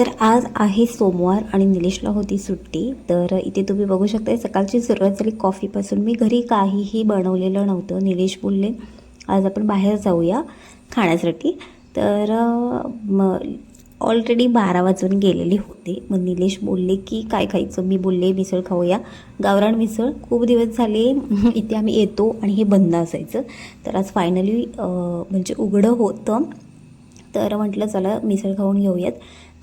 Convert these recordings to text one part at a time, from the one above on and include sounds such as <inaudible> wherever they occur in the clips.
तर आज आहे सोमवार आणि निलेशला होती सुट्टी. तर इथे तुम्ही बघू शकता सकाळची सुरुवात झाली कॉफीपासून. मी घरी काहीही बनवलेलं नव्हतं निलेश बोलले आज आपण बाहेर जाऊया खाण्यासाठी. तर म ऑलरेडी बारा वाजून गेलेले होते. मग निलेश बोलले की काय खायचं? मी बोलले मिसळ खाऊया. गावरान मिसळ खूप दिवस झाले <laughs> इथे आम्ही येतो आणि हे बंद असायचं. तर आज फायनली म्हणजे उघडं होतं. तर म्हटलं चला मिसळ खाऊन घेऊयात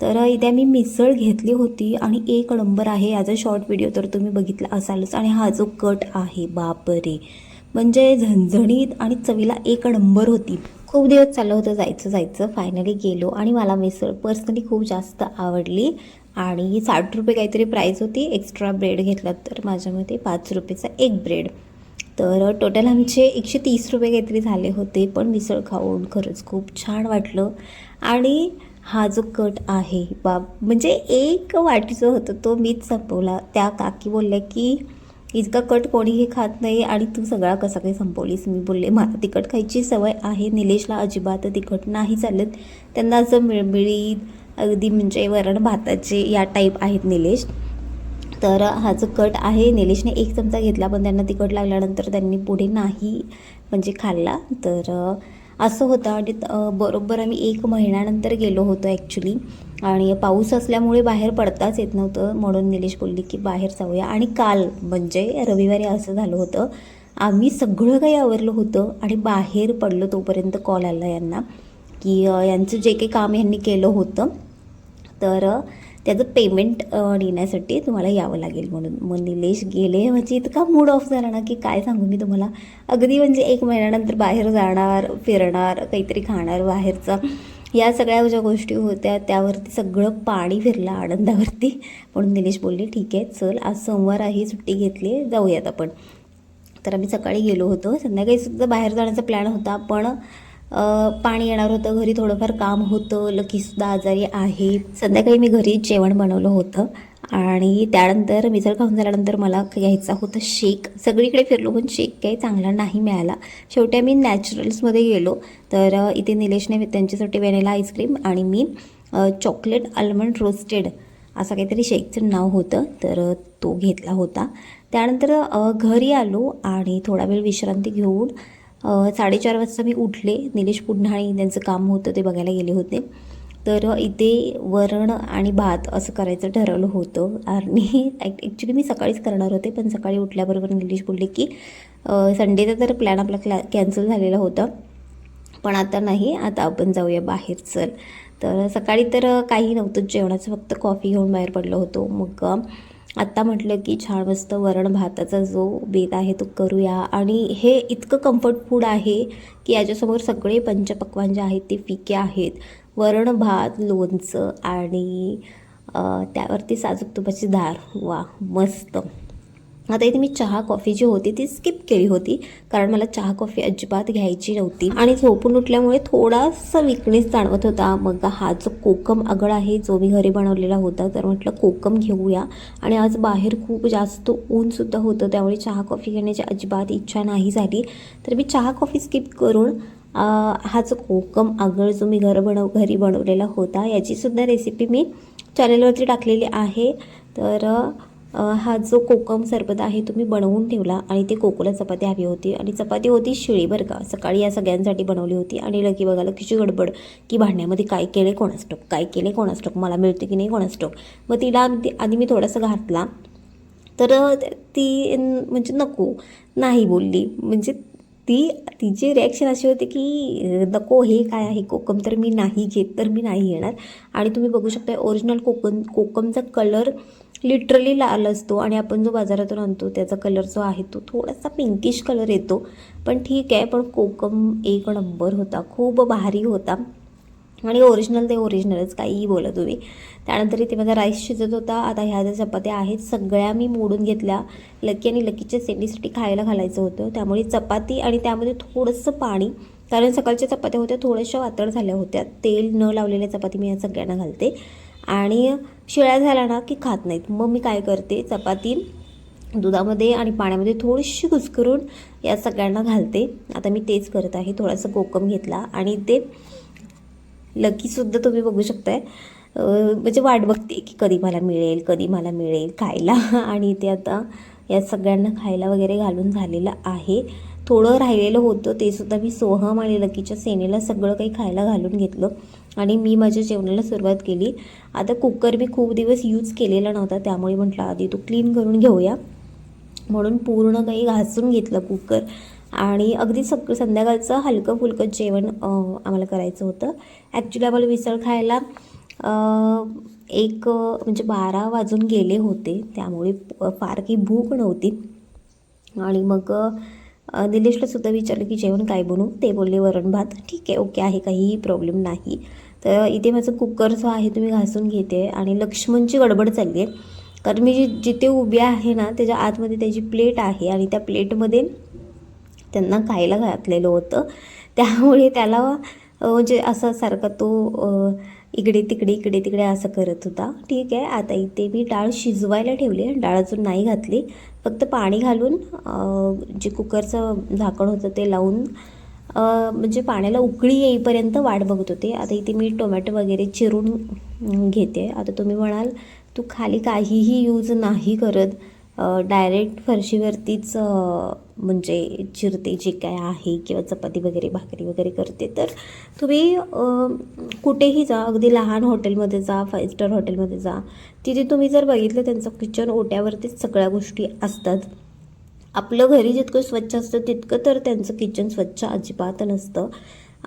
तर इथे मी मिसळ घेतली होती आणि एक नंबर आहे. याचा शॉर्ट व्हिडिओ तर तुम्ही बघितला असालच. आणि हा जो कट आहे बापरे. म्हणजे झणझणीत आणि चवीला एक नंबर होती. खूप दिवस चाललं होतं जायचं जायचं. फायनली गेलो आणि मला मिसळ पर्सनली खूप जास्त आवडली. आणि साठ रुपये काहीतरी प्राईस होती. एक्स्ट्रा ब्रेड घेतला तर माझ्यामध्ये पाच रुपयेचा एक ब्रेड तर टोटल आमचे एकशे तीस रुपये काहीतरी झाले होते पण मिसळ खाऊन खरंच खूप छान वाटलं. आणि हा जो कट आहे बाब म्हणजे एक वाटीचं होतं तो मीच संपवला. त्या काकी बोलल्या की इतका कट कोणीही खात नाही आणि तू सगळा कसा काही संपवलीस? मी बोलले मला तिखट खायची सवय आहे. निलेशला अजिबात तिखट नाही चालत. त्यांना असं मिळमिळीत अगदी म्हणजे वरण भाताचे या टाईप आहेत निलेश. तर हा जो कट आहे. निलेशने एक चमचा घेतला पण त्यांना तिखट लागल्यानंतर त्यांनी पुढे नाही म्हणजे खाल्ला. तर असं होतं आणि बरोबर आम्ही एक महिन्यानंतर गेलो होतो ॲक्च्युली आणि पाऊस असल्यामुळे बाहेर पडताच येत नव्हतं. म्हणून निलेश बोलली की बाहेर जाऊया. आणि काल म्हणजे रविवारी असं झालं होतं. आम्ही सगळं काही आवरलं होतं आणि बाहेर पडलो तोपर्यंत कॉल आला यांना. की यांचं जे काही काम यांनी केलं होतं. तर त्याचं पेमेंट देण्यासाठी तुम्हाला यावं लागेल म्हणून. मग निलेश गेले. म्हणजे इतका मूड ऑफ झाला ना की काय सांगू मी तुम्हाला. अगदी म्हणजे एक महिन्यानंतर बाहेर जाणार फिरणार काहीतरी खाणार बाहेरचं. या सगळ्या ज्या गोष्टी होत्या त्यावरती सगळं पाणी फिरलं आनंदावरती. म्हणून निलेश बोलले ठीक आहे चल. आज सोमवार आहे सुट्टी घेतली जाऊयात आपण. तर आम्ही सकाळी गेलो होतो. संध्याकाळी सुद्धा बाहेर जाण्याचा प्लॅन होता पण पाणी येणार होतं घरी थोडंफार काम होतं लकीसुद्धा आजारी आहे. संध्याकाळी मी घरी जेवण बनवलं होतं. आणि त्यानंतर मिसळ खाऊन झाल्यानंतर मला घ्यायचा होता शेक. सगळीकडे फिरलो पण शेक काही चांगला नाही मिळाला. शेवटी आम्ही नॅचरल्समध्ये गेलो. तर इथे निलेशने त्यांच्यासाठी वेनेला आईस्क्रीम आणि मी चॉकलेट आल्मंड रोस्टेड असं काहीतरी शेकचं नाव होतं. तर तो घेतला होता. त्यानंतर घरी आलो आणि थोडा वेळ विश्रांती घेऊन साडेचार वाजता मी उठले. निलेश पुन्हाळी त्यांचं काम होतं ते बघायला गेले होते. तर इथे वरण आणि भात असं करायचं ठरवलं होतं. आणि ॲक्च्युली मी सकाळीच करणार होते पण सकाळी उठल्याबरोबर निलेश बोलले की संडेचा तर प्लॅन आपला क्लॅ कॅन्सल झालेला होता. पण आता नाही आता आपण जाऊया बाहेर चल. तर सकाळी तर काही नव्हतं जेवणाचं फक्त कॉफी घेऊन बाहेर पडलो होतो. मग आत्ता म्हटलं की छान मस्त वरण भाताचा जो बेत आहे तो करूया. आणि हे इतकं कम्फर्ट फूड आहे की याच्यासमोर सगळे पंचपक्वान जे आहेत ते फिके आहेत. वरण भात लोणचं आणि त्यावरती साजूक तुपाची धार वा मस्त. आता इथे मी चहा कॉफी जी होती ती स्किप केली होती. कारण मला चहा कॉफी अजिबात घ्यायची नव्हती. आणि झोपून उठल्यामुळे थोडासा विकनेस जाणवत होता. मग हा जो कोकम आगळ आहे जो मी घरी बनवलेला होता तर म्हटलं कोकम घेऊया. आणि आज बाहेर खूप जास्त ऊनसुद्धा होतं. त्यामुळे चहा कॉफी घेण्याची अजिबात इच्छा नाही झाली. तर मी चहा कॉफी स्किप करून हा जो कोकम आगळ जो मी घर बनव घरी बनवलेला होता याचीसुद्धा रेसिपी मी चॅनलवरती टाकलेली आहे. तर हा जो कोकम सरबत आहे तुम्ही बनवून ठेवला आणि ते कोकोला चपाती हवी होती. आणि चपाती होती शिळी बरं का. सकाळी या सगळ्यांसाठी बनवली होती. आणि लकी बघा लकीची गडबड की भांड्यामध्ये काय केले कोणास ठाऊक? काय केले कोणास ठाऊक? मला मिळते की नाही कोणास ठाऊक? मग तिला अगदी आधी मी थोडासा घातला. तर ती म्हणजे नको नाही बोलली. म्हणजे ती तिची रिॲक्शन अशी होती की नको हे काय आहे? कोकम तर मी नाही घेत तर मी नाही येणार. आणि तुम्ही बघू शकता ओरिजिनल कोकम कोकमचा कलर लिटरली लाल असतो आणि आपण जो बाजारातून आणतो त्याचा कलर जो आहे तो थोडासा पिंकिश कलर येतो. पण ठीक आहे पण कोकम एक नंबर होता. खूप भारी होता. आणि ओरिजिनल ते ओरिजिनलच काहीही बोला तुम्ही. त्यानंतर इथे माझा राईस शिजत होता. आता ह्या ज्या चपात्या आहेत सगळ्या मी मोडून घेतल्या. लकी आणि लकीच्या सेंडीसाठी खायला घालायचं होतं. त्यामुळे चपाती आणि त्यामध्ये थोडंसं पाणी कारण सकाळच्या चपात्या होत्या थोड्याशा वातळ झाल्या होत्या. तेल न लावलेल्या चपाती मी या सगळ्यांना घालते. आणि शिळ्या झाल्या ना की खात नाहीत. मग मी काय करते चपाती दुधामध्ये आणि पाण्यामध्ये थोडीशी कुस्करून या सगळ्यांना घालते. आता मी तेच करत आहे. थोडासा कोकम घेतला आणि ते लकीसुद्धा तुम्ही बघू शकताय. म्हणजे वाट बघते की कधी मला मिळेल कधी मला मिळेल खायला. <laughs> आणि ते आता या सगळ्यांना खायला वगैरे घालून झालेलं आहे. थोडं राहिलेलं होतं ते सुद्धा मी सोहम आणि लकीच्या सेनेला सगळं काही खायला घालून घेतलं. आणि मी माझ्या जेवणाला सुरुवात केली. आता कुकर मी खूप दिवस यूज केलेला नव्हता त्यामुळे म्हटलं आधी तो क्लीन करून घेऊया. म्हणून पूर्ण काही घासून घेतलं कुकर आणि अगदी सक संध्याकाळचं हलकं फुलकं जेवण आम्हाला करायचं होतं. ॲक्च्युली आम्हाला मिसळ खायला एक म्हणजे बारा वाजून गेले होते. त्यामुळे फार काही भूक नव्हती. आणि मग निलेशला सुद्धा विचारलं की जेवण काय बनवू? ते बोलले वरण भात. ठीक आहे ओके आहे काहीही प्रॉब्लेम नाही. तर इथे माझं कुकर जो आहे तो मी घासून घेते आणि लक्ष्मणची गडबड चालली आहे. कारण मी जी जिथे उभी आहे ना त्याच्या आतमध्ये त्याची प्लेट आहे आणि त्या प्लेटमध्ये त्यांना खायला घातलेलं होतं. त्यामुळे त्याला म्हणजे असा सारखा तो इकडे तिकडे इकडे तिकडे असं करत होता. ठीक आहे आता इथे मी डाळ शिजवायला ठेवली डाळ अजून नाही घातली. फक्त पाणी घालून जे कुकरचं झाकण होतं ते लावून म्हणजे पाण्याला उकळी येईपर्यंत वाट बघत होते. आता इथे मी टोमॅटो वगैरे चिरून घेते. आता तुम्ही म्हणाल तू खाली काहीही यूज नाही करत. डायरेक्ट फरशीवरतीच म्हणजे चिरते जे काय आहे किंवा चपाती वगैरे भाकरी वगैरे करते. तर तुम्ही कुठेही जा अगदी लहान हॉटेलमध्ये जा फाईव्ह स्टार हॉटेलमध्ये जा. तिथे तुम्ही जर बघितलं त्यांचं किचन ओट्यावरतीच सगळ्या गोष्टी असतात. आपलं घरी जितकं स्वच्छ असतं तितकं तर त्यांचं किचन स्वच्छ अजिबात नसतं.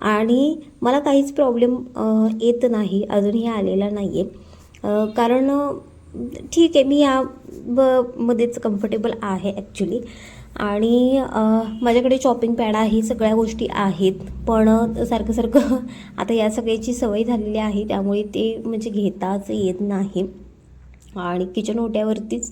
आणि मला काहीच प्रॉब्लेम येत नाही अजूनही आलेला नाही आहे कारण ठीक आहे मी या ब मध्येच कम्फर्टेबल आहे ॲक्च्युली आणि माझ्याकडे चॉपिंग पॅड आहे सगळ्या गोष्टी आहेत. पण सारखं सारखं <laughs> आता या सगळ्याची सवय झालेली आहे त्यामुळे ते म्हणजे घेताच येत नाही. आणि किचन ओट्यावरतीच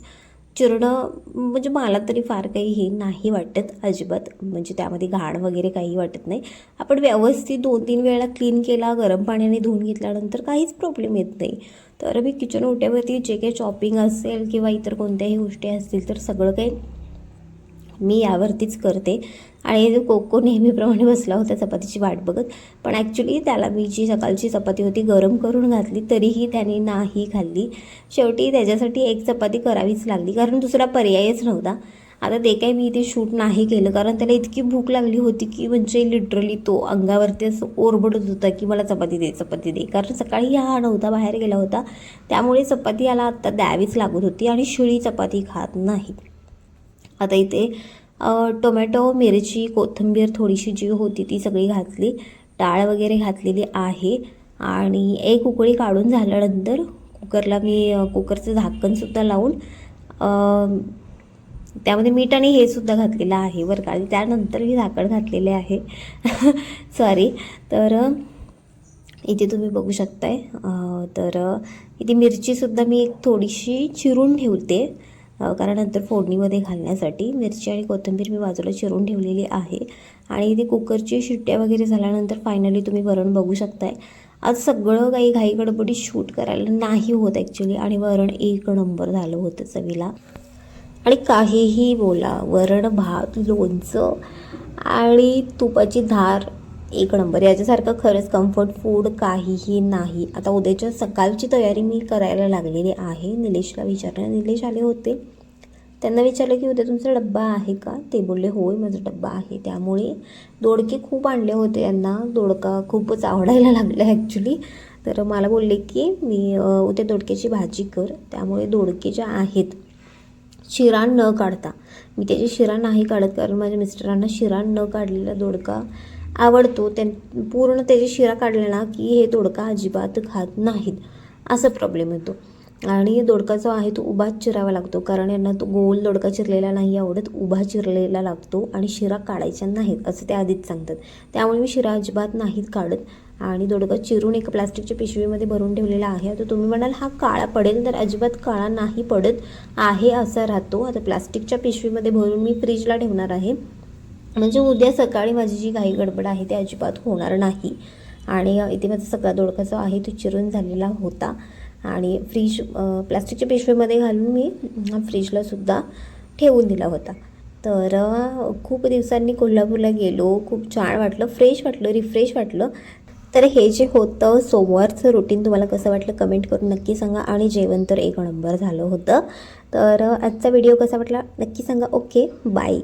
चिरणं म्हणजे मला तरी फार काही हे नाही वाटत अजिबात. म्हणजे त्यामध्ये घाण वगैरे काही वाटत नाही. आपण व्यवस्थित दोन तीन वेळा क्लीन केला गरम पाण्याने धुवून घेतल्यानंतर काहीच प्रॉब्लेम येत नाही. तर मी किचन ओट्यावरती जे काही चॉपिंग असेल किंवा इतर कोणत्याही गोष्टी असतील तर सगळं काही मी यावरतीच करते. आणि जो कोको नेहमीप्रमाणे बसला होता चपातीची वाट बघत पण ॲक्च्युली त्याला मी जी सकाळची चपाती होती गरम करून घातली तरीही त्याने नाही खाल्ली. शेवटी त्याच्यासाठी एक चपाती करावीच लागली कारण दुसरा पर्यायच नव्हता. आता ते काही मी इथे शूट नाही केलं कारण त्याला इतकी भूक लागली होती की म्हणजे लिटरली तो अंगावरती असं ओरबडत होता की मला चपाती दे चपाती दे. कारण सकाळी हा नव्हता बाहेर गेला होता. त्यामुळे चपाती याला आत्ता द्यावीच लागत होती आणि शिळी चपाती खात नाही. आता इथे टोमॅटो मिरची कोथिंबीर थोडीशी जी होती ती सगळी घातली. डाळ वगैरे घातलेली आहे. आणि एक उकळी काढून झाल्यानंतर कुकरला मी कुकरचं झाकणसुद्धा लावून त्यामध्ये मीठ आणि हे सुद्धा घातलेलं आहे बरं का. त्यानंतर मी झाकण घातलेले आहे. <laughs> सॉरी तर इथे तुम्ही बघू शकताय. तर इथे मिरचीसुद्धा मी एक थोडीशी चिरून ठेवते. कारण नंतर फोडणीमध्ये घालण्यासाठी मिरची आणि कोथिंबीर मी बाजूला चिरून ठेवलेली आहे. आणि इथे कुकरची शिट्ट्या वगैरे झाल्यानंतर फायनली तुम्ही वरण बघू शकताय. आज सगळं काही घाई गडबडीत शूट करायला नाही होत ॲक्च्युली आणि वरण एक नंबर झालं होतं चवीला. आणि काहीही बोला वरण भात लोणचं आणि तुपाची धार एक नंबर. याच्यासारखं खरंच कम्फर्ट फूड काहीही नाही. आता उद्याच्या सकाळची तयारी मी करायला लागलेली आहे. निलेशला विचारलं. निलेश आले होते. त्यांना विचारलं की उद्या तुमचा डब्बा आहे का? ते बोलले होय माझा डब्बा आहे. त्यामुळे दोडके खूप आणले होते यांना. दोडका खूपच आवडायला लागला ॲक्च्युली तर मला बोलले की मी उद्या दोडक्याची भाजी कर. त्यामुळे दोडके ज्या आहेत शिरा न काढता. मी त्याची शिरा नाही काढत कारण माझ्या मिस्टरांना शिरा न काढलेला दोडका आवडतो त्यां पूर्ण त्याची शिरा काढला ना की हे दोडका अजिबात खात नाहीत. असा प्रॉब्लेम येतो. आणि दोडका जो आहे तो उभा चिरावा लागतो कारण यांना तो गोल दोडका चिरलेला नाही आवडत उभा चिरलेला लागतो आणि शिरा काढायच्या नाहीत असं ते आधीच सांगतात. त्यामुळे मी शिरा अजिबात नाहीत काढत. आणि दोडका चिरून एका प्लास्टिकच्या पिशवीमध्ये भरून ठेवलेला आहे. आता तुम्ही म्हणाल हा काळा पडेल तर अजिबात काळा नाही पडत आहे असा राहतो. आता प्लास्टिकच्या पिशवीमध्ये भरून मी फ्रीजला ठेवणार आहे. म्हणजे उद्या सकाळी माझी जी घाई गडबड आहे ती अजिबात होणार नाही. आणि इथे माझा सगळा दोडका जो आहे तो चिरून झालेला होता. आणि फ्रीज प्लास्टिकच्या पिशवीमध्ये घालून मी फ्रीजला सुद्धा ठेवून दिला होता. तर खूप दिवसांनी कोल्हापूरला गेलो. खूप छान वाटलं. फ्रेश वाटलं रिफ्रेश वाटलं. तर हे जे होतं सोमवारचं रुटीन तुम्हाला कसं वाटलं कमेंट करून नक्की सांगा. आणि जेवण तर एक नंबर झालं होतं. तर आजचा व्हिडिओ कसा वाटला नक्की सांगा. Okay bye